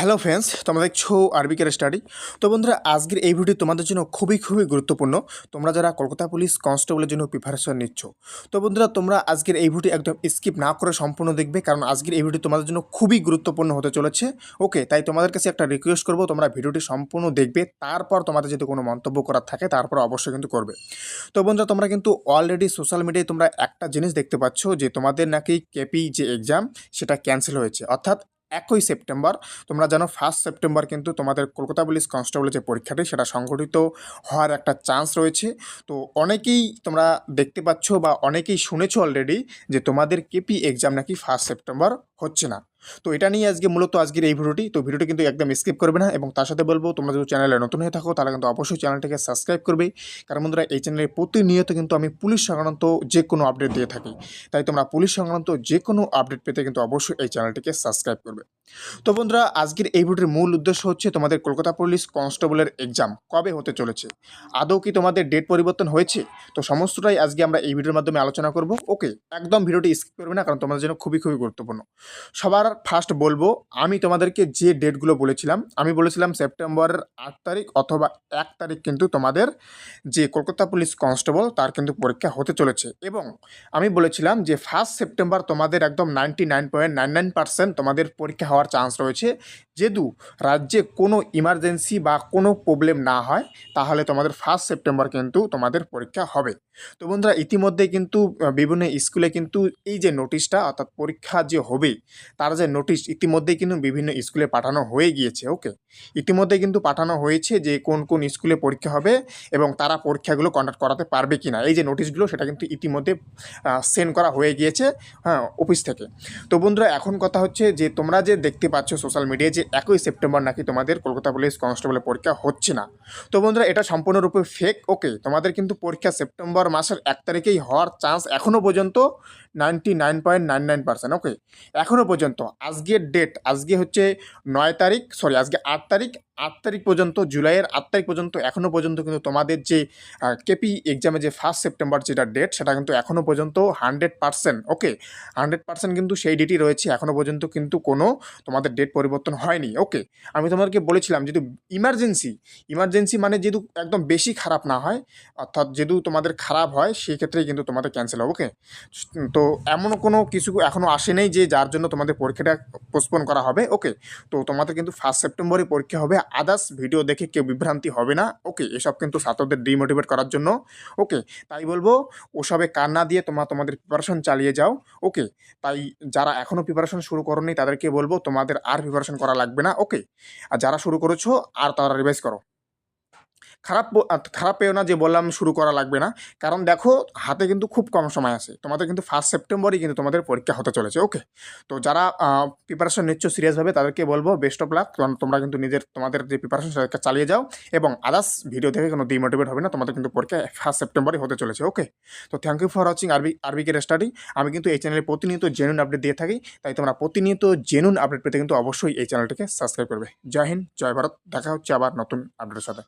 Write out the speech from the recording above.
Hello friends, তোমরা দেখছ আরবিকের study. তো বন্ধুরা, আজকের এই ভিডিও তোমাদের জন্য খুবই খুবই গুরুত্বপূর্ণ। তোমরা যারা কলকাতা পুলিশ কনস্টেবলের জন্য প্রিপারেশন নিচ্ছ, তো বন্ধুরা, তোমরা আজকের এই ভিডিও একদম স্কিপ না করে সম্পূর্ণ দেখবে, কারণ আজকের এই ভিডিও তোমাদের জন্য খুবই গুরুত্বপূর্ণ হতে চলেছে। ওকে, তাই তোমাদের কাছে একটা রিকোয়েস্ট করব, তোমরা ভিডিওটি সম্পূর্ণ দেখবে, তারপর তোমাদের যদি কোনো মন্তব্য করার থাকে, তারপর অবশ্যই কিন্তু করবে। তো বন্ধুরা, তোমরা কিন্তু অলরেডি সোশ্যাল মিডিয়ায় তোমরা একটা জিনিস দেখতে পাচ্ছ, যে তোমাদের নাকি কেপি যে এক্সাম সেটা ক্যান্সেল হয়েছে। অর্থাৎ একই সেপ্টেম্বর। তোমরা জানো ফার্স্ট সেপ্টেম্বর কিন্তু তোমাদের কলকাতা পুলিশ কনস্টেবলের যে পরীক্ষাটি, সেটা সংগঠিত হওয়ার একটা চান্স রয়েছে। তো অনেকেই তোমরা দেখতে পাচ্ছ বা অনেকেই শুনেছো অলরেডি যে তোমাদের কেপি এক্সাম নাকি ফার্স্ট সেপ্টেম্বর হচ্ছে না। তো এটা নিয়ে আজকে মূলত আজকের এই ভিডিওটি। তো ভিডিওটি কিন্তু একদম স্কিপ করবে না এবং তার সাথে বলব, তোমরা যদি চ্যানেলে নতুন হয়ে থাকো, তাহলে কিন্তু অবশ্যই চ্যানেলটিকে সাবস্ক্রাইব করবে। কারণ বন্ধুরা, এই চ্যানেলে প্রতিনিয়ত কিন্তু আমি পুলিশ সংক্রান্ত যে কোনো আপডেট দিয়ে থাকি। তাই তোমরা পুলিশ সংক্রান্ত যে কোনো আপডেট পেতে কিন্তু অবশ্যই এই চ্যানেলটিকে সাবস্ক্রাইব করবে। তো বন্ধুরা, আজকের এই ভিডিওর মূল উদ্দেশ্য হচ্ছে তোমাদের কলকাতা পুলিশ কনস্টেবলের এক্সাম কবে হতে চলেছে? আদৌ কি তোমাদের ডেট পরিবর্তন হয়েছে? তো সমস্তটাই আজকে আমরা এই ভিডিওর মাধ্যমে আলোচনা করব। ওকে একদম ভিডিওটি স্কিপ করবে না, কারণ তোমাদের জন্য খুবই খুবই গুরুত্বপূর্ণ। সবার ফার্স্ট বলব, আমি তোমাদেরকে যে ডেটগুলো বলেছিলাম, আমি বলেছিলাম সেপ্টেম্বরের আট তারিখ অথবা এক তারিখ কিন্তু তোমাদের যে কলকাতা পুলিশ কনস্টেবল তার কিন্তু পরীক্ষা হতে চলেছে। এবং আমি বলেছিলাম যে ফার্স্ট সেপ্টেম্বর তোমাদের একদম ninety nine point nine nine percent তোমাদের পরীক্ষা হওয়ার চান্স রয়েছে। যেহেতু রাজ্যে কোনো ইমার্জেন্সি বা কোনো প্রবলেম না হয়, তাহলে তোমাদের ফার্স্ট সেপ্টেম্বর কিন্তু তোমাদের পরীক্ষা হবে। তো বন্ধুরা, ইতিমধ্যে কিন্তু বিভিন্ন স্কুলে কিন্তু এই যে নোটিশটা অর্থাৎ পরীক্ষা যে হবে, তার যে নোটিশ ইতিমধ্যেই কিন্তু বিভিন্ন স্কুলে পাঠানো হয়ে গিয়েছে ওকে ইতিমধ্যে কিন্তু পাঠানো হয়েছে যে কোন কোন স্কুলে পরীক্ষা হবে এবং তারা পরীক্ষাগুলো কন্ডাক্ট করাতে পারবে কি না এই যে নোটিশগুলো সেটা কিন্তু ইতিমধ্যে সেন্ড করা হয়ে গিয়েছে হ্যাঁ অফিস থেকে। তো বন্ধুরা, এখন কথা হচ্ছে যে তোমরা যে দেখতে পাচ্ছ সোশ্যাল মিডিয়ায় যে একই সেপ্টেম্বর নাকি তোমাদের কলকাতা পুলিশ কনস্টেবলের পরীক্ষা হচ্ছে না। তো বন্ধুরা, এটা সম্পূর্ণরূপে ফেক ওকে তোমাদের কিন্তু পরীক্ষা সেপ্টেম্বর মাসের এক তারিখেই হওয়ার চান্স এখনও পর্যন্ত ninety nine point nine nine percent okay এখনও পর্যন্ত আজকের ডেট আজকে হচ্ছে নয় তারিখ সরি আজকে আট তারিখ আট তারিখ পর্যন্ত, জুলাইয়ের আট তারিখ পর্যন্ত এখনও পর্যন্ত কিন্তু তোমাদের যে কেপি এক্সামে যে ফার্স্ট সেপ্টেম্বর যেটা ডেট সেটা কিন্তু এখনও পর্যন্ত hundred percent okay hundred percent কিন্তু সেই ডেটই রয়েছে এখনও পর্যন্ত কিন্তু কোনো তোমাদের ডেট পরিবর্তন হয়নি ওকে আমি তোমাদেরকে বলেছিলাম, যেহেতু ইমার্জেন্সি ইমার্জেন্সি মানে যেহেতু একদম বেশি খারাপ না হয়, অর্থাৎ যেহেতু তোমাদের খারাপ হয়, সেই ক্ষেত্রেই কিন্তু তোমাদের ক্যান্সেল হবে ওকে তো এমনও কোনো কিছু এখনও আসে নেই যে যার জন্য তোমাদের পরীক্ষাটা পোস্টপোন করা হবে? ওকে তো তোমাদের কিন্তু ফার্স্ট সেপ্টেম্বরে পরীক্ষা হবে। আদার্স ভিডিও দেখে কেউ বিভ্রান্তি হবে না। ওকে এসব কিন্তু ছাত্রদের ডিমোটিভেট করার জন্য। ওকে তাই বলব, ওসবে কান না দিয়ে তোমরা তোমাদের প্রিপারেশন চালিয়ে যাও। ওকে তাই যারা এখনও প্রিপারেশন শুরু করোনি, তাদেরকে বলব, তোমাদের আর প্রিপারেশন করা লাগবে না। ওকে আর যারা শুরু করেছ, আর তারা রিভাইজ করো। খারাপ খারাপ পেও না যে বললাম শুরু করা লাগবে না। কারণ দেখো, হাতে কিন্তু খুব কম সময় আছে। তোমাদের কিন্তু ফার্স্ট সেপ্টেম্বরই কিন্তু তোমাদের পরীক্ষা হতে চলেছে ওকে তো যারা প্রিপারেশন নিচ্ছ সিরিয়াসভাবে তাদেরকে বলব বেস্ট অফ লাক কারণ তোমরা কিন্তু নিজের, তোমাদের যে প্রিপারেশন সেটাকে চালিয়ে যাও। এবং আদার্স ভিডিও দেখে কোনো ডিমোটিভেট হবে না, তোমাদের কিন্তু পরীক্ষা ফার্স্ট সেপ্টেম্বরই হতে চলেছে ওকে তো থ্যাংক ইউ ফর ওয়াচিং আরবি আরবি আরবিকের স্টাডি আমি কিন্তু এই চ্যানেলে প্রতিনিয়ত জেনুইন আপডেট দিয়ে থাকি। তাই তোমরা প্রতিনিয়ত জেনুইন আপডেট পেতে কিন্তু অবশ্যই এই চ্যানেলটিকে সাবস্ক্রাইব করবে। জয় হিন্দ, জয় ভারত। দেখা হচ্ছে আবার নতুন আপডেটের সাথে।